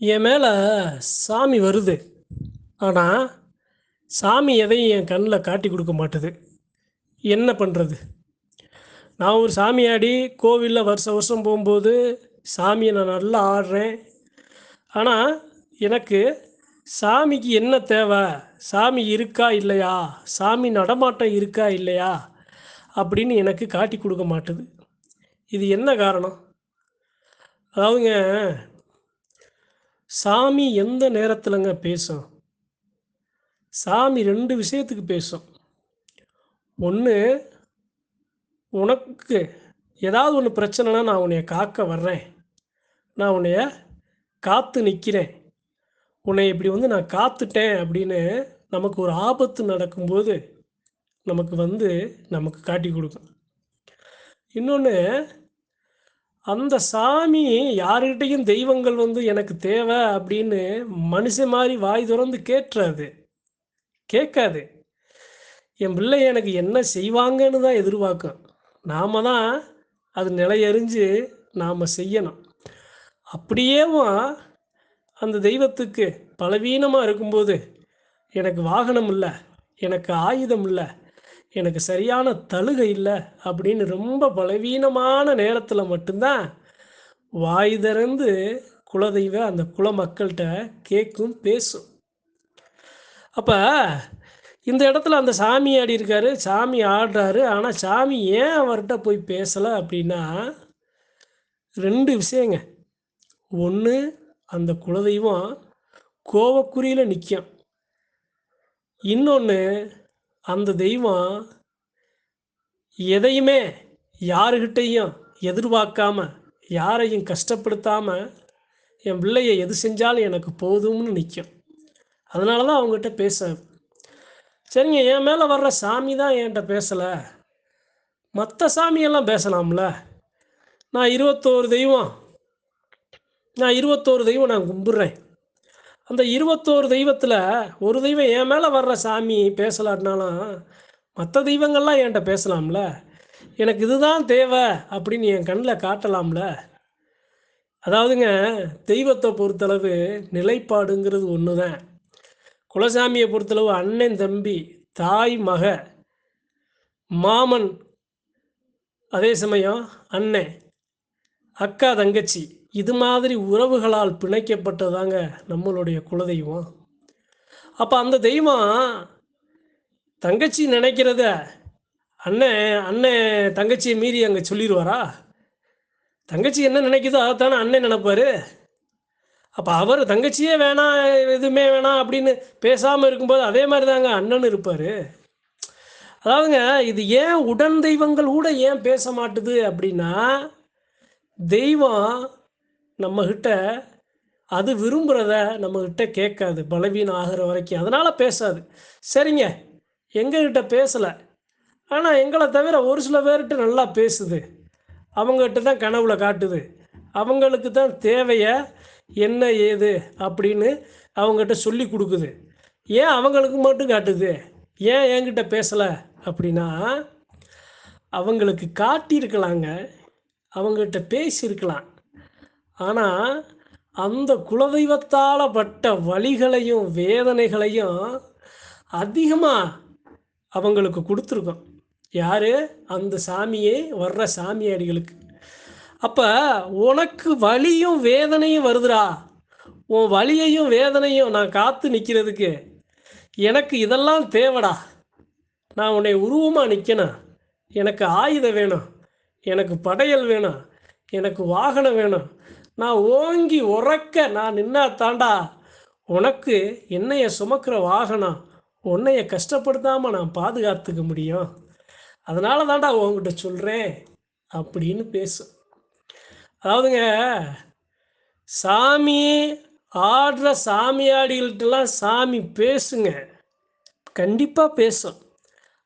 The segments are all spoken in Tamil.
என் மேலே சாமி வருது. ஆனால் சாமி எதையும் என் கண்ணில் காட்டி கொடுக்க மாட்டுது. என்ன பண்ணுறது நான் ஒரு சாமியாடி கோவிலில் வருஷம் வருஷம் போகும்போது சாமியை நான் நல்லா ஆடுறேன். ஆனால் எனக்கு சாமிக்கு என்ன தேவை? சாமி இருக்கா இல்லையா? சாமி நடமாட்டம் இருக்கா இல்லையா? அப்படின்னு எனக்கு காட்டி கொடுக்க மாட்டுது. இது என்ன காரணம்? அதாவதுங்க சாமி எந்த நேரத்திலங்க பேசும்? சாமி ரெண்டு விஷயத்துக்கு பேசும். ஒன்று உனக்கு ஏதாவது ஒன்று பிரச்சனைனா நான் உன்னைய காக்க வர்றேன். நான் உன்னைய காத்து நிற்கிறேன் உன்னை இப்படி வந்து நான் காத்துட்டேன் அப்படின்னு நமக்கு ஒரு ஆபத்து நடக்கும்போது நமக்கு வந்து நமக்கு காட்டி கொடுக்கும். இன்னொன்று அந்த சாமி யாருக்கிட்டையும் தெய்வங்கள் வந்து எனக்கு தேவை அப்படின்னு மனுஷன் மாதிரி வாய் திறந்து கேட்டுறாது கேட்காது. என் பிள்ளை எனக்கு என்ன செய்வாங்கன்னு தான் எதிர்பார்க்கும். நாம தான் அது நிலையறிஞ்சு நாம் செய்யணும். அப்படியேவும் அந்த தெய்வத்துக்கு பலவீனமாக இருக்கும்போது எனக்கு வாகனம் இல்லை எனக்கு ஆயுதம் இல்லை எனக்கு சரியான தழுகை இல்லை அப்படின்னு ரொம்ப பலவீனமான நேரத்தில் மட்டும்தான் வாய் திறந்து குலதெய்வ அந்த குல மக்கள்கிட்ட கேட்கும் பேசும். அப்போ இந்த இடத்துல அந்த சாமி ஆடி இருக்காரு சாமி ஆடுறாரு. ஆனால் சாமி ஏன் அவர்கிட்ட போய் பேசலை அப்படின்னா ரெண்டு விஷயங்க. ஒன்று அந்த குலதெய்வம் கோவக்குறியில் நிற்கும் இன்னொன்று அந்த தெய்வம் எதையுமே யாருக்கிட்டையும் எதிர்பார்க்காம யாரையும் கஷ்டப்படுத்தாம என் பிள்ளைய எது செஞ்சாலும் எனக்கு போதும்னு நிற்கும் அதனால தான் அவங்ககிட்ட பேசாது சரிங்க என் மேலே வர்ற சாமி தான் என்கிட்ட பேசலை. மற்ற சாமியெல்லாம் பேசலாம்ல? நான் இருபத்தோரு தெய்வம். நான் இருபத்தோரு தெய்வம் நான் கும்பிட்றேன். அந்த இருபத்தோரு தெய்வத்தில் ஒரு தெய்வம் என் மேலே வர்ற சாமி பேசலாட்டினாலும் மற்ற தெய்வங்கள்லாம் என்கிட்ட பேசலாம்ல? எனக்கு இதுதான் தேவை அப்படின்னு என் கண்ணில் காட்டலாம்ல? அதாவதுங்க தெய்வத்தை பொறுத்தளவு நிலைப்பாடுங்கிறது ஒன்று தான் குலசாமியை பொறுத்தளவு அண்ணன் தம்பி தாய் மக மாமன் அதே சமயம் அண்ணன் அக்கா தங்கச்சி இது மாதிரி உறவுகளால் பிணைக்கப்பட்டதாங்க நம்மளுடைய குலதெய்வம். அப்போ அந்த தெய்வம் தங்கச்சி நினைக்கிறத அண்ணன் அண்ணன் தங்கச்சியை மீறி அங்கே சொல்லிடுவாரா தங்கச்சி என்ன நினைக்குதோ அதைத்தானே அண்ணன் நினைப்பாரு. அப்போ அவர் தங்கச்சியே வேணாம் எதுவுமே வேணாம் அப்படின்னு பேசாமல் இருக்கும்போது அதே மாதிரி தாங்க அண்ணன் இருப்பார். அதாவதுங்க இது ஏன் உடன் தெய்வங்கள் கூட ஏன் பேச மாட்டுது அப்படின்னா தெய்வம் நம்மக்கிட்ட அது விரும்புகிறத நம்மக்கிட்ட கேட்காது பலவீனம் ஆகிற வரைக்கும். அதனால் பேசாது. சரிங்க எங்ககிட்ட பேசலை. ஆனால் எங்களை தவிர ஒரு சில பேர்கிட்ட நல்லா பேசுது. அவங்ககிட்ட தான் கனவுல காட்டுது. அவங்களுக்கு தான் தேவையை என்ன ஏது அப்படின்னு அவங்ககிட்ட சொல்லி கொடுக்குது. ஏன் அவங்களுக்கு மட்டும் காட்டுது? ஏன் என்கிட்ட பேசலை? அப்படின்னா அவங்களுக்கு காட்டியிருக்கலாங்க. அவங்ககிட்ட பேசியிருக்கலாம். ஆனால் அந்த குலதெய்வத்தால் பட்ட வழிகளையும் வேதனைகளையும் அதிகமாக அவங்களுக்கு கொடுத்துருக்கோம். யார்? அந்த சாமியே வர்ற சாமியாடிகளுக்கு. அப்போ உனக்கு வலியும் வேதனையும் வருதுடா. உன் வலியையும் வேதனையும் நான் காத்து நிற்கிறதுக்கு எனக்கு இதெல்லாம் தேவைடா. நான் உன்னை உருவமாக நிற்கணும் எனக்கு ஆயுதம் வேணும். எனக்கு படையல் வேணும். எனக்கு வாகனம் வேணும். நான் ஓங்கி உறக்க நான் நின்னா தாண்டா. உனக்கு என்னைய சுமக்கிற வாகனம் உன்னைய கஷ்டப்படுத்தாமல் நான் பாதுகாத்துக்க முடியும். அதனால தாண்டா உங்ககிட்ட சொல்கிறேன் அப்படின்னு பேசும் அதாவதுங்க சாமி ஆடுற சாமியாடிகள்ட்டெல்லாம் சாமி பேசுங்க. கண்டிப்பாக பேசும்.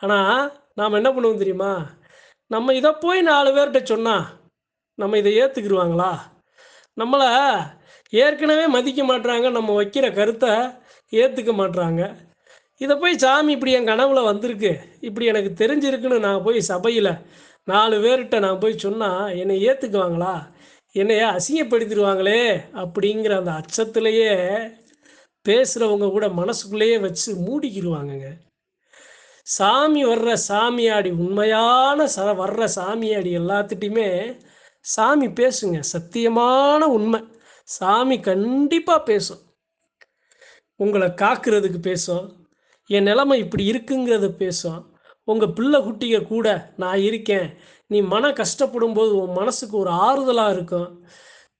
ஆனால் நாம் என்ன பண்ணுவோம் தெரியுமா? நம்ம இதை போய் நாலு பேர்கிட்ட சொன்னால் நம்ம இதை ஏற்றுக்கிடுவாங்களா நம்மளை ஏற்கனவே மதிக்க மாட்றாங்க நம்ம வைக்கிற கருத்தை ஏற்றுக்க மாட்டுறாங்க இதை போய் சாமி இப்படி என் கனவுல வந்திருக்கு இப்படி எனக்கு தெரிஞ்சிருக்குன்னு நான் போய் சபையில் நாலு பேர்கிட்ட நான் போய் சொன்னால் என்னை ஏற்றுக்குவாங்களா என்னைய அசிங்கப்படுத்திடுவாங்களே? அப்படிங்கிற அந்த அச்சத்திலேயே பேசுகிறவங்க கூட மனசுக்குள்ளேயே வச்சு மூடிக்கிடுவாங்கங்க. சாமி வர்ற சாமியாடி உண்மையான ச வர்ற சாமியாடி எல்லாத்துட்டையுமே சாமி பேசுங்க சத்தியமான உண்மை. சாமி கண்டிப்பாக பேசும். உங்களை காக்கிறதுக்கு பேசும். என் நிலைமை இப்படி இருக்குங்கிறத பேசும். உங்கள் பிள்ளை குட்டிக கூட நான் இருக்கேன். நீ மன கஷ்டப்படும் போது உன் மனசுக்கு ஒரு ஆறுதலாக இருக்கும்.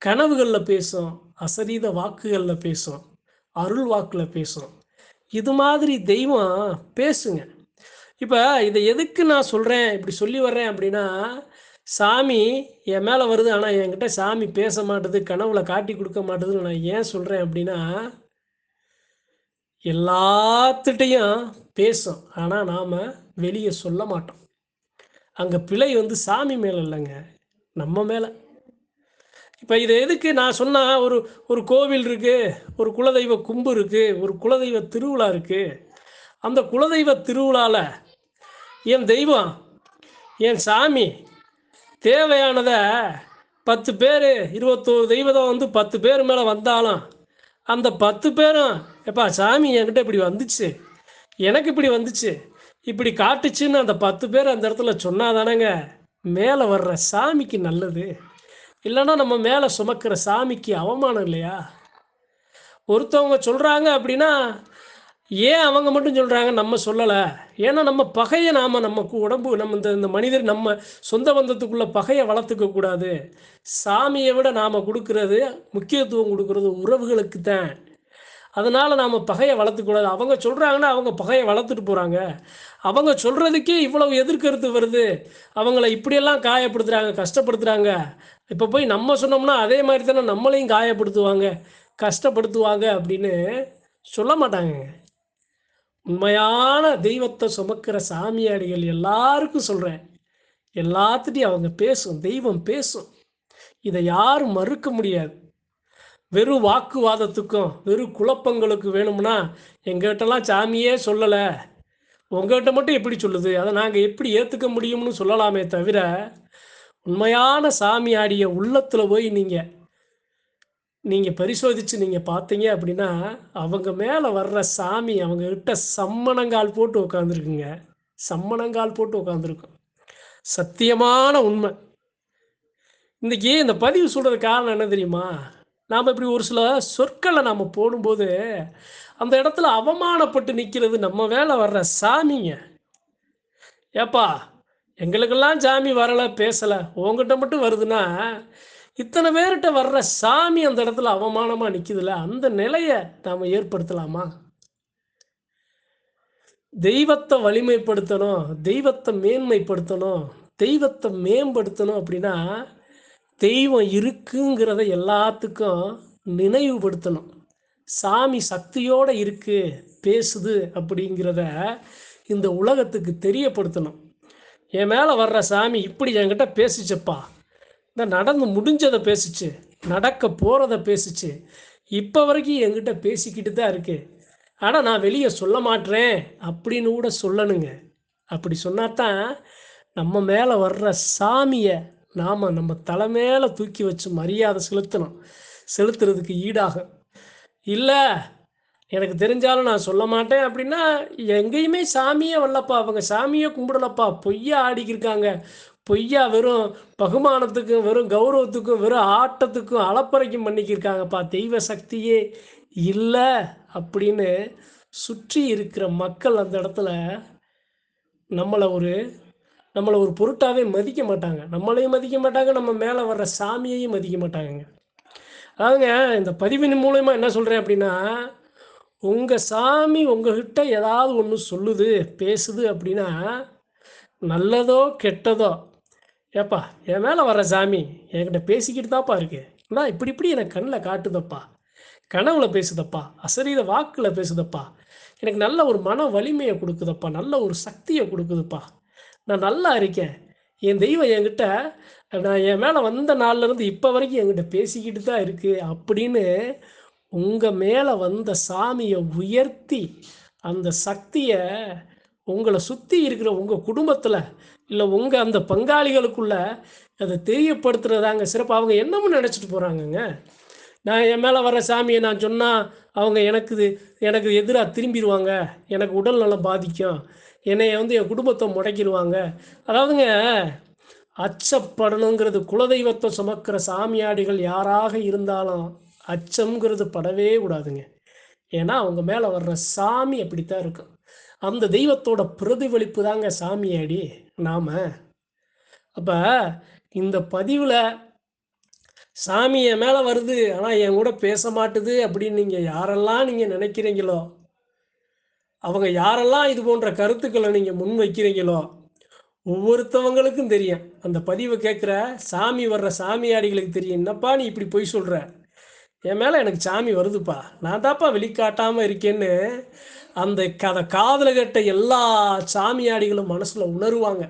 கனவுகளில் பேசும். அசரீத வாக்குகளில் பேசும். அருள் வாக்கில் பேசும். இது மாதிரி தெய்வம் பேசுங்க. இப்போ இதை எதுக்கு நான் சொல்கிறேன் இப்படி சொல்லி வர்றேன் அப்படின்னா சாமி என் மேலே வருது ஆனால் என்கிட்ட சாமி பேச மாட்டுது கனவுல காட்டி கொடுக்க மாட்டுதுன்னு நான் ஏன் சொல்கிறேன் அப்படின்னா எல்லாத்துட்டையும் பேசும் ஆனால் நாம் வெளியே சொல்ல மாட்டோம். அங்கே பிழை வந்து சாமி மேலே இல்லைங்க நம்ம மேலே. இப்போ இது எதுக்கு நான் சொன்னால் ஒரு ஒரு கோவில் இருக்குது ஒரு குலதெய்வ கும்பு இருக்குது ஒரு குலதெய்வ திருவிழா இருக்குது அந்த குலதெய்வ திருவிழாவில் என் தெய்வம் என் சாமி தேவையானதை பத்து பேர் இருபத்தோரு தெய்வதம் வந்து பத்து பேர் மேலே வந்தாலும் அந்த பத்து பேரும் எப்பா சாமி என்கிட்ட இப்படி வந்துச்சு. எனக்கு இப்படி வந்துச்சு. இப்படி காட்டுச்சுன்னு அந்த பத்து பேர் அந்த இடத்துல சொன்னாதானங்க மேலே வர்ற சாமிக்கு நல்லது. இல்லைன்னா நம்ம மேலே சுமக்கிற சாமிக்கு அவமானம் இல்லையா? ஒருத்தவங்க சொல்கிறாங்க அப்படின்னா ஏன் அவங்க மட்டும் சொல்கிறாங்க நம்ம சொல்லலை? ஏன்னா நம்ம பகையை நாம் நம்ம உடம்பு நம்ம இந்த இந்த மனிதர் நம்ம சொந்த பந்தத்துக்குள்ள பகையை வளர்த்துக்க கூடாது. சாமியை விட நாம் கொடுக்கறது முக்கியத்துவம் கொடுக்கறது உறவுகளுக்கு தான். அதனால் நாம் பகையை வளர்த்துக்கூடாது அவங்க சொல்கிறாங்கன்னா அவங்க பகையை வளர்த்துட்டு போகிறாங்க அவங்க சொல்கிறதுக்கே இவ்வளவு எதிர்கருத்து வருது. அவங்கள இப்படியெல்லாம் காயப்படுத்துகிறாங்க கஷ்டப்படுத்துகிறாங்க இப்போ போய் நம்ம சொன்னோம்னா அதே மாதிரி தானே நம்மளையும் காயப்படுத்துவாங்க கஷ்டப்படுத்துவாங்க அப்படின்னு சொல்ல மாட்டாங்க உண்மையான தெய்வத்தை சுமக்கிற சாமியாடிகள் எல்லாருக்கும் சொல்கிறேன் எல்லாத்துட்டையும் அவங்க பேசும் தெய்வம் பேசும். இதை யாரும் மறுக்க முடியாது. வெறும் வாக்குவாதத்துக்கும் வெறும் குழப்பங்களுக்கு வேணும்னா எங்ககிட்டலாம் சாமியே சொல்லலை. உங்கள்கிட்ட மட்டும் எப்படி சொல்லுது? அதை நாங்கள் எப்படி ஏற்றுக்க முடியும்னு சொல்லலாமே தவிர உண்மையான சாமியாடிய உள்ளத்தில் போய் நீங்கள் நீங்கள் பரிசோதித்து நீங்கள் பார்த்தீங்க அப்படின்னா அவங்க மேலே வர்ற சாமி அவங்கக்கிட்ட சம்மணங்கால் போட்டு உட்காந்துருக்குங்க சம்மணங்கால் போட்டு உட்காந்துருக்கும் சத்தியமான உண்மை. இன்றைக்கி இந்த பதிவு சொல்கிறது காரணம் என்ன தெரியுமா? நாம் இப்படி ஒரு சில சொற்களை நாம் போடும்போது அந்த இடத்துல அவமானப்பட்டு நிற்கிறது நம்ம வேலை வர்ற சாமிங்க. ஏப்பா எங்களுக்கெல்லாம் சாமி வரலை பேசலை. உங்ககிட்ட மட்டும் வருதுன்னா இத்தனை பேர்கிட்ட வர்ற சாமி அந்த இடத்துல அவமானமாக நிற்குதுல அந்த நிலையை நாம் ஏற்படுத்தலாமா? தெய்வத்தை வலிமைப்படுத்தணும் தெய்வத்தை மேன்மைப்படுத்தணும் தெய்வத்தை மேம்படுத்தணும் அப்படின்னா தெய்வம் இருக்குங்கிறத எல்லாத்துக்கும் நினைவுபடுத்தணும். சாமி சக்தியோடு இருக்கு பேசுது அப்படிங்கிறத இந்த உலகத்துக்கு தெரியப்படுத்தணும். என் மேலே வர்ற சாமி இப்படி என்கிட்ட பேசிச்சப்பா இந்த நடந்து முடிஞ்சதை பேசிச்சு நடக்க போகிறத பேசிச்சு. இப்போ வரைக்கும் என்கிட்ட பேசிக்கிட்டு தான் இருக்கு. ஆனால் நான் வெளியே சொல்ல மாட்டேன் அப்படின்னு கூட சொல்லணுங்க. அப்படி சொன்னாதான் நம்ம மேலே வர்ற சாமியை நாம் நம்ம தலை மேலே தூக்கி வச்சு மரியாதை செலுத்தணும். செலுத்துறதுக்கு ஈடாகும் இல்லை எனக்கு தெரிஞ்சாலும் நான் சொல்ல மாட்டேன் அப்படின்னா எங்கேயுமே சாமியே வரலப்பா. அவங்க சாமியே கும்பிடலப்பா. பொய்யா ஆடிக்கிருக்காங்க. பொய்யா வெறும் பகுமானத்துக்கும் வெறும் கௌரவத்துக்கும் வெறும் ஆட்டத்துக்கும் அளப்பறைக்கும் பண்ணிக்கிருக்காங்கப்பா. தெய்வ சக்தியே இல்லை அப்படின்னு சுற்றி இருக்கிற மக்கள் அந்த இடத்துல நம்மளை ஒரு நம்மளை ஒரு பொருட்டாகவே மதிக்க மாட்டாங்க. நம்மளையும் மதிக்க மாட்டாங்க நம்ம மேலே வர்ற சாமியையும் மதிக்க மாட்டாங்க அதாவதுங்க இந்த பதிவின் மூலயமா என்ன சொல்கிறேன் அப்படின்னா உங்கள் சாமி உங்ககிட்ட ஏதாவது ஒன்று சொல்லுது பேசுது அப்படின்னா நல்லதோ கெட்டதோ ஏப்பா என் மேலே வர சாமி என்கிட்ட பேசிக்கிட்டு தான்ப்பா இருக்கு. நான் இப்படி இப்படி எனக்கு கண்ணில் காட்டுதப்பா. கனவுல பேசுதப்பா. அசரீத வாக்கில் பேசுதப்பா. எனக்கு நல்ல ஒரு மன வலிமையை கொடுக்குதப்பா. நல்ல ஒரு சக்தியை கொடுக்குதுப்பா. நான் நல்லா இருக்கேன். என் தெய்வம் என்கிட்ட நான் என் மேலே வந்த நாள்லேருந்து இப்போ வரைக்கும் என்கிட்ட பேசிக்கிட்டு தான் இருக்குது அப்படின்னு உங்கள் மேலே வந்த சாமியை உயர்த்தி அந்த சக்தியை உங்களை சுற்றி இருக்கிற உங்கள் குடும்பத்தில் இல்லை உங்கள் அந்த பங்காளிகளுக்குள்ள அதை தெரியப்படுத்துறதாங்க சிறப்பாக அவங்க என்னமோ நினச்சிட்டு போகிறாங்கங்க நான் என் மேலே வர சாமியை நான் சொன்னால் அவங்க எனக்கு இது- எனக்கு எதிராக திரும்பிடுவாங்க எனக்கு உடல் நலம் பாதிக்கும். என்னை வந்து என் குடும்பத்தை முடக்கிடுவாங்க அதாவதுங்க அச்சப்படணுங்கிறது குலதெய்வத்தை சுமக்கிற சாமியாடிகள் யாராக இருந்தாலும் அச்சம்ங்கிறது படவே கூடாதுங்க. ஏன்னா அவங்க மேலே வர்ற சாமி அப்படித்தான் இருக்கும் அந்த தெய்வத்தோட பிரதிபலிப்பு தாங்க சாமியாடி நாம. அப்போ இந்த பதிவில் சாமி என் மேலே வருது ஆனால் என் கூட பேச மாட்டுது அப்படின்னு நீங்கள் யாரெல்லாம் நீங்கள் நினைக்கிறீங்களோ அவங்க யாரெல்லாம் இது போன்ற கருத்துக்களை நீங்கள் முன் வைக்கிறீங்களோ ஒவ்வொருத்தவங்களுக்கும் தெரியும். அந்த பதிவை கேட்குற சாமி வர்ற சாமியாடிகளுக்கு தெரியும். என்னப்பா நீ இப்படி பொய் சொல்கிற என் மேலே எனக்கு சாமி வருதுப்பா. நான் தான்ப்பா வெளிக்காட்டாமல் இருக்கேன்னு அந்த கதை காதில் கேட்ட எல்லா சாமியாடிகளும் மனசில் உணருவாங்க.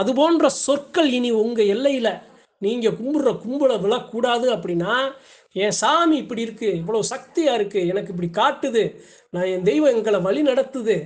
அது போன்ற சொற்கள் இனி உங்கள் எல்லையில் நீங்கள் கும்பிட்ற கும்பலை விழக்கூடாது அப்படின்னா என் சாமி இப்படி இருக்குது இவ்வளோ சக்தியாக இருக்குது எனக்கு இப்படி காட்டுது. நான் என் தெய்வம் எங்களை வழி நடத்துது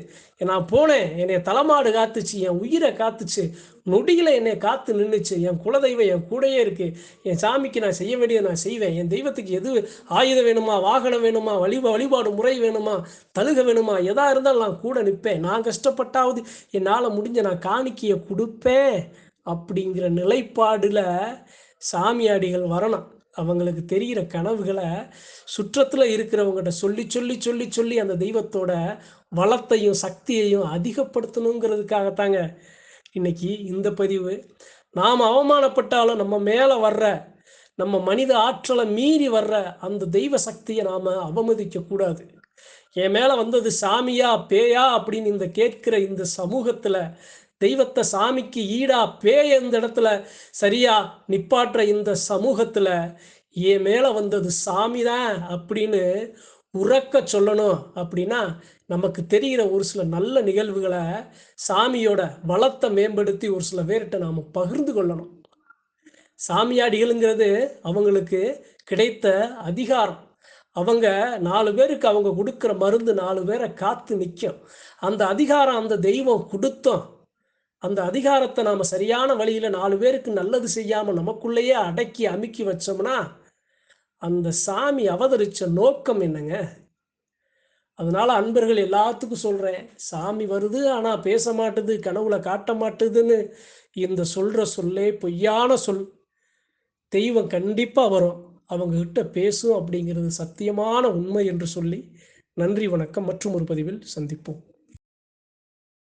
நான் போனேன். என்னை தலைமாடு காத்துச்சு. என் உயிரை காத்துச்சு. நொடியில் என்னை காத்து நின்றுச்சு என் குலதெய்வம் என் கூடயே இருக்குது என் சாமிக்கு நான் செய்ய வேண்டியதை நான் செய்வேன். என் தெய்வத்துக்கு எது ஆயுதம் வேணுமா வாகனம் வேணுமா வழி வழிபாடு முறை வேணுமா தழுக வேணுமா எதா இருந்தாலும் நான் கூட நிற்பேன். நான் கஷ்டப்பட்டாவது என்னால் முடிஞ்ச நான் காணிக்கையை கொடுப்பேன் அப்படிங்கிற நிலைப்பாடில் சாமியாடிகள் வரணும். அவங்களுக்கு தெரிகிற கனவுகளை சுற்றத்தில் இருக்கிறவங்ககிட்ட சொல்லி சொல்லி சொல்லி சொல்லி அந்த தெய்வத்தோட வளத்தையும் சக்தியையும் அதிகப்படுத்தணுங்கிறதுக்காகத்தாங்க இன்னைக்கு இந்த பதிவு நாம் அவமானப்பட்டாலும் நம்ம மேலே வர்ற நம்ம மனித ஆற்றலை மீறி வர்ற அந்த தெய்வ சக்தியை நாம் அவமதிக்கக்கூடாது என் மேலே வந்தது சாமியா பேயா அப்படின்னு இந்த கேட்கிற இந்த சமூகத்தில் தெய்வத்தை சாமிக்கு ஈடா பேய இந்த இடத்துல சரியா நிப்பாட்டுற இந்த சமூகத்தில் என் மேலே வந்தது சாமி தான் அப்படின்னு உறக்க சொல்லணும் அப்படின்னா நமக்கு தெரிகிற ஒரு சில நல்ல நிகழ்வுகளை சாமியோட வளத்தை மேம்படுத்தி ஒரு சில பேர்கிட்ட நாம் பகிர்ந்து கொள்ளணும். சாமியாடிகளுங்கிறது அவங்களுக்கு கிடைத்த அதிகாரம். அவங்க நாலு பேருக்கு அவங்க கொடுக்குற மருந்து நாலு பேரை காத்து நிற்கும் அந்த அதிகாரம் அந்த தெய்வம் கொடுத்தோம். அந்த அதிகாரத்தை நாம் சரியான வழியில் நாலு பேருக்கு நல்லது செய்யாமல் நமக்குள்ளேயே அடக்கி அமுக்கி வச்சோம்னா அந்த சாமி அவதரித்த நோக்கம் என்னங்க? அதனால அன்பர்கள் எல்லாத்துக்கும் சொல்கிறேன் சாமி வருது ஆனால் பேச மாட்டுது கனவுல காட்ட மாட்டுதுன்னு இந்த சொல்கிற சொல்லே பொய்யான சொல். தெய்வம் கண்டிப்பாக வரும் அவங்கக்கிட்ட பேசும் அப்படிங்கிறது சத்தியமான உண்மை என்று சொல்லி நன்றி வணக்கம் மற்றும் ஒரு பதிவில் சந்திப்போம்.